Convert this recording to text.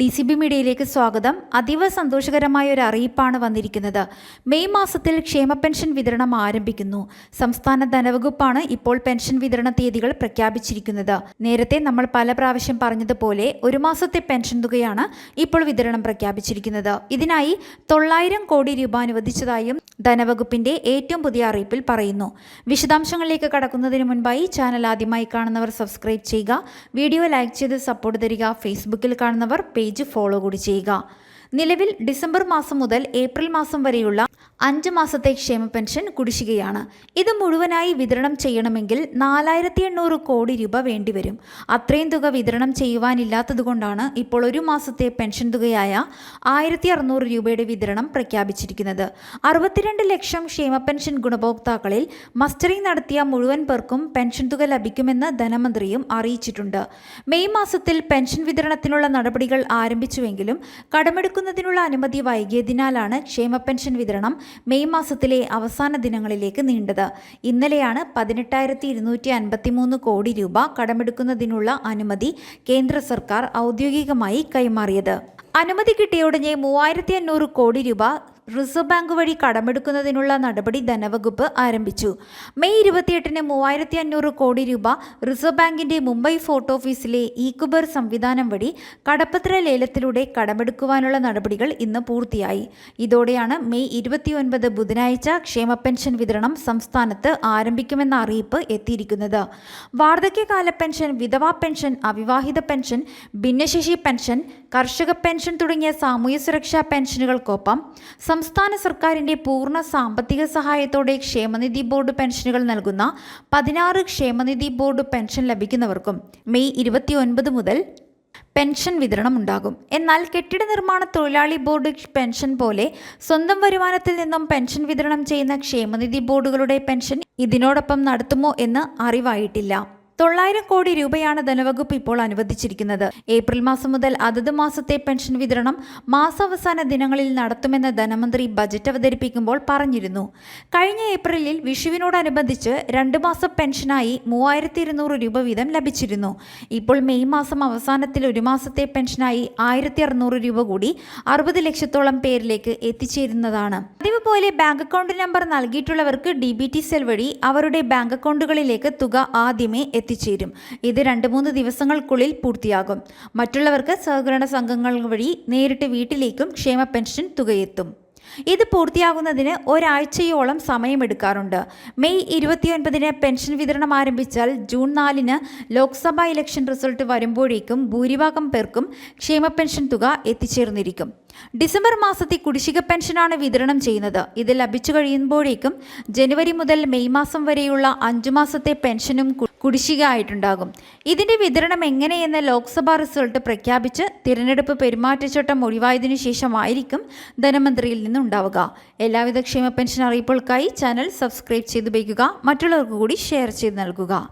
D C B മീഡിയയിലേക്ക് സ്വാഗതം. അതീവ സന്തോഷകരമായ ഒരു അറിയിപ്പാണ് വന്നിരിക്കുന്നത്. മെയ് മാസത്തിൽ ക്ഷേമ പെൻഷൻ വിതരണം ആരംഭിക്കുന്നു. സംസ്ഥാന ധനവകുപ്പാണ് ഇപ്പോൾ പെൻഷൻ വിതരണ തീയതികൾ പ്രഖ്യാപിച്ചിരിക്കുന്നത്. നേരത്തെ നമ്മൾ പല പ്രാവശ്യം പറഞ്ഞതുപോലെ ഒരു മാസത്തെ പെൻഷൻ തുകയാണ് ഇപ്പോൾ വിതരണം പ്രഖ്യാപിച്ചിരിക്കുന്നത്. ഇതിനായി തൊള്ളായിരം കോടി രൂപ അനുവദിച്ചതായും ധനവകുപ്പിന്റെ ഏറ്റവും പുതിയ അറിയിപ്പിൽ പറയുന്നു. വിശദാംശങ്ങളിലേക്ക് കടക്കുന്നതിന് മുൻപായി ചാനൽ ആദ്യമായി കാണുന്നവർ സബ്സ്ക്രൈബ് ചെയ്യുക. വീഡിയോ ലൈക്ക് ചെയ്ത് സപ്പോർട്ട് തരിക. ഫേസ്ബുക്കിൽ കാണുന്നവർ ഫോളോ കൂടി ചെയ്യുക. നിലവിൽ ഡിസംബർ മാസം മുതൽ ഏപ്രിൽ മാസം വരെയുള്ള അഞ്ച് മാസത്തെ ക്ഷേമ പെൻഷൻ കുടിശ്ശികയാണ്. ഇത് മുഴുവനായി വിതരണം ചെയ്യണമെങ്കിൽ നാലായിരത്തി എണ്ണൂറ് കോടി രൂപ വേണ്ടിവരും. അത്രയും തുക വിതരണം ചെയ്യുവാനില്ലാത്തതുകൊണ്ടാണ് ഇപ്പോൾ ഒരു മാസത്തെ പെൻഷൻ തുകയായ ആയിരത്തി അറുന്നൂറ് രൂപയുടെ വിതരണം പ്രഖ്യാപിച്ചിരിക്കുന്നത്. അറുപത്തിരണ്ട് ലക്ഷം ക്ഷേമ പെൻഷൻ ഗുണഭോക്താക്കളിൽ മസ്റ്ററിംഗ് നടത്തിയ മുഴുവൻ പേർക്കും പെൻഷൻ തുക ലഭിക്കുമെന്ന് ധനമന്ത്രിയും അറിയിച്ചിട്ടുണ്ട്. മെയ് മാസത്തിൽ പെൻഷൻ വിതരണത്തിനുള്ള നടപടികൾ ആരംഭിച്ചുവെങ്കിലും കടമെടുക്കുന്നതിനുള്ള അനുമതി വൈകിയതിനാലാണ് ക്ഷേമ പെൻഷൻ വിതരണം മെയ് മാസത്തിലെ അവസാന ദിനങ്ങളിലേക്ക് നീണ്ടത്. ഇന്നലെയാണ് പതിനെട്ടായിരത്തി ഇരുന്നൂറ്റി അൻപത്തിമൂന്ന് കോടി രൂപ കടമെടുക്കുന്നതിനുള്ള അനുമതി കേന്ദ്ര സർക്കാർ ഔദ്യോഗികമായി കൈമാറിയത്. അനുമതി കിട്ടിയുടനെ മൂവായിരത്തി അഞ്ഞൂറ് കോടി രൂപ റിസർവ് ബാങ്ക് വഴി കടമെടുക്കുന്നതിനുള്ള നടപടി ധനവകുപ്പ് ആരംഭിച്ചു. മെയ് ഇരുപത്തിയെട്ടിന് മൂവായിരത്തി അഞ്ഞൂറ് കോടി രൂപ റിസർവ് ബാങ്കിന്റെ മുംബൈ ഫോർട്ട് ഓഫീസിലെ ഈക്കുബർ സംവിധാനം വഴി കടപ്പത്ര ലേലത്തിലൂടെ കടമെടുക്കുവാനുള്ള നടപടികൾ ഇന്ന് പൂർത്തിയായി. ഇതോടെയാണ് മെയ് ഇരുപത്തിയൊൻപത് ബുധനാഴ്ച ക്ഷേമ പെൻഷൻ വിതരണം സംസ്ഥാനത്ത് ആരംഭിക്കുമെന്ന അറിയിപ്പ് എത്തിയിരിക്കുന്നത്. വാർദ്ധക്യകാല പെൻഷൻ വിധവാ പെൻഷൻ അവിവാഹിത പെൻഷൻ ഭിന്നശേഷി പെൻഷൻ കർഷക പെൻഷൻ തുടങ്ങിയ സാമൂഹ്യ സുരക്ഷാ പെൻഷനുകൾക്കൊപ്പം സംസ്ഥാന സർക്കാരിന്റെ പൂർണ സാമ്പത്തിക സഹായത്തോടെ ക്ഷേമനിധി ബോർഡ് പെൻഷനുകൾ നൽകുന്ന പതിനാറ് ക്ഷേമനിധി ബോർഡ് പെൻഷൻ ലഭിക്കുന്നവർക്കും മെയ് ഇരുപത്തിയൊൻപത് മുതൽ പെൻഷൻ വിതരണം ഉണ്ടാകും എന്നാൽ കെട്ടിട നിർമ്മാണ തൊഴിലാളി ബോർഡ് പെൻഷൻ പോലെ സ്വന്തം വരുമാനത്തിൽ നിന്നും പെൻഷൻ വിതരണം ചെയ്യുന്ന ക്ഷേമനിധി ബോർഡുകളുടെ പെൻഷൻ ഇതിനോടൊപ്പം നടത്തുമോ എന്ന് അറിവായിട്ടില്ല. തൊള്ളായിരം കോടി രൂപയാണ് ധനവകുപ്പ് ഇപ്പോൾ അനുവദിച്ചിരിക്കുന്നത്. ഏപ്രിൽ മാസം മുതൽ അതത് മാസത്തെ പെൻഷൻ വിതരണം മാസാവസാന ദിനങ്ങളിൽ നടത്തുമെന്ന് ധനമന്ത്രി ബജറ്റ് അവതരിപ്പിക്കുമ്പോൾ പറഞ്ഞിരുന്നു. കഴിഞ്ഞ ഏപ്രിലിൽ വിഷുവിനോടനുബന്ധിച്ച് രണ്ട് മാസം പെൻഷനായി മൂവായിരത്തി ഇരുന്നൂറ് രൂപ വീതം ലഭിച്ചിരുന്നു. ഇപ്പോൾ മെയ് മാസം അവസാനത്തിൽ ഒരു മാസത്തെ പെൻഷനായി ആയിരത്തി അറുന്നൂറ് രൂപ കൂടി അറുപത് ലക്ഷത്തോളം പേരിലേക്ക് എത്തിച്ചേരുന്നതാണ്. പോലെ ബാങ്ക് അക്കൗണ്ട് നമ്പർ നൽകിയിട്ടുള്ളവർക്ക് ഡി ബി ടി സെൽ വഴി അവരുടെ ബാങ്ക് അക്കൗണ്ടുകളിലേക്ക് തുക ആദ്യമേ എത്തിച്ചേരും. ഇത് രണ്ട് മൂന്ന് ദിവസങ്ങൾക്കുള്ളിൽ പൂർത്തിയാകും. മറ്റുള്ളവർക്ക് സഹകരണ സംഘങ്ങൾ വഴി നേരിട്ട് വീട്ടിലേക്കും ക്ഷേമ പെൻഷൻ തുകയെത്തും. ഇത് പൂർത്തിയാകുന്നതിന് ഒരാഴ്ചയോളം സമയമെടുക്കാറുണ്ട്. മെയ് ഇരുപത്തിയൊൻപതിന് പെൻഷൻ വിതരണം ആരംഭിച്ചാൽ ജൂൺ നാലിന് ലോക്സഭാ ഇലക്ഷൻ റിസൾട്ട് വരുമ്പോഴേക്കും ഭൂരിഭാഗം പേർക്കും ക്ഷേമ പെൻഷൻ തുക എത്തിച്ചേർന്നിരിക്കും. ഡിസംബർ മാസത്തെ കുടിശ്ശിക പെൻഷനാണ് വിതരണം ചെയ്യുന്നത്. ഇത് ലഭിച്ചു കഴിയുമ്പോഴേക്കും ജനുവരി മുതൽ മെയ് മാസം വരെയുള്ള അഞ്ചു മാസത്തെ പെൻഷനും കുടിശ്ശിക ആയിട്ടുണ്ടാകും. ഇതിന്റെ വിതരണം എങ്ങനെയെന്ന് ലോക്സഭാ റിസൾട്ട് പ്രഖ്യാപിച്ച് തിരഞ്ഞെടുപ്പ് പെരുമാറ്റച്ചട്ടം ഒഴിവായതിനു ശേഷമായിരിക്കും ധനമന്ത്രിയിൽ നിന്നുണ്ടാവുക എല്ലാവിധ ക്ഷേമ പെൻഷൻ അറിയിപ്പുകൾക്കായി ചാനൽ സബ്സ്ക്രൈബ് ചെയ്ത് വയ്ക്കുക. മറ്റുള്ളവർക്ക് കൂടി ഷെയർ ചെയ്ത് നൽകുക.